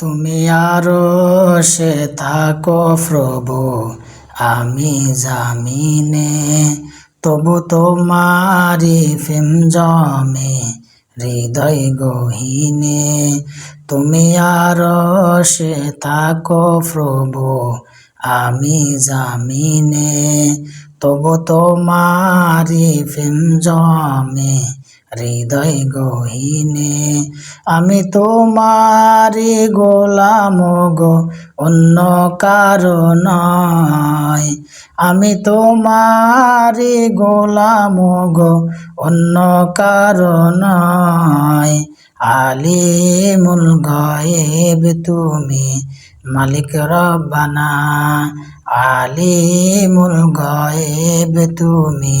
তুমি আরও সে থাকো প্রভু, আমি জামিনে। তবু তোমারি ফিম জমে, হৃদয় গহিনে। তুমি আরও সে থাকো প্রভু, আমি জামিনে। তবু তোমারি ফিম জমে হৃদয় গহিনে, আমি তোমারি গোলাম গো, অন্য কারণ আমি তোমারি গোলাম গো, অন্য কারণ আলিমুল গায়েব তুমি, মালিক রব্বানা। আলিমুল গায়েব তুমি